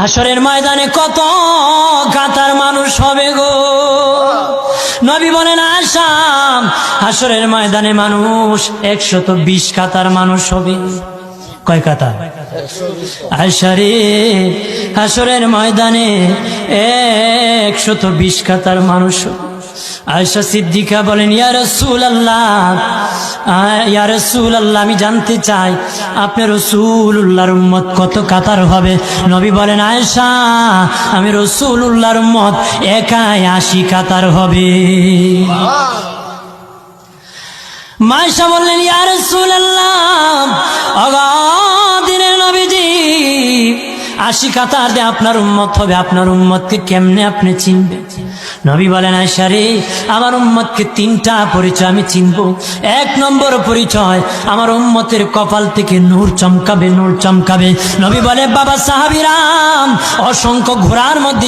হাসরের ময়দানে কত কাতার মানুষ হবে গো। নবী বলেন, আসাম হাসরের ময়দানে মানুষ একশত বিশ কাতার মানুষ হবে। কয় কাতার? আশারে হাসরের ময়দানে একশত বিশ কাতার মানুষ। আয়সা সিদ্দিকা বলেন ইয়ার রসুল আল্লাহ ইয়া রসুল আল্লাহ আমি জানতে চাই আপনি রসুল উল্লাহর উম্মত কত কাতার হবে? নবী বলেন, আয়েশা, আমি রসুল উল্লাহর উম্মত একাই আশি কাতার হবে। মায়েশা বললেন, ইয়া রসুল আল্লাহ নবীজি, আশি কাতার দিয়ে আপনার উম্মত হবে। আপনার উম্মতকে কেমনে আপনি চিনবেন? নবী বলেন আশারে আমার উম্মতকে তিনটা পরিচয় আমি চিনব। এক নম্বর পরিচয়, আমার উম্মতের কপাল থেকে নূর চমকাবে নূর চমকাবে। নবী বলে, বাবা সাহাবিরাম, অসংখ্য ঘোড়ার মধ্যে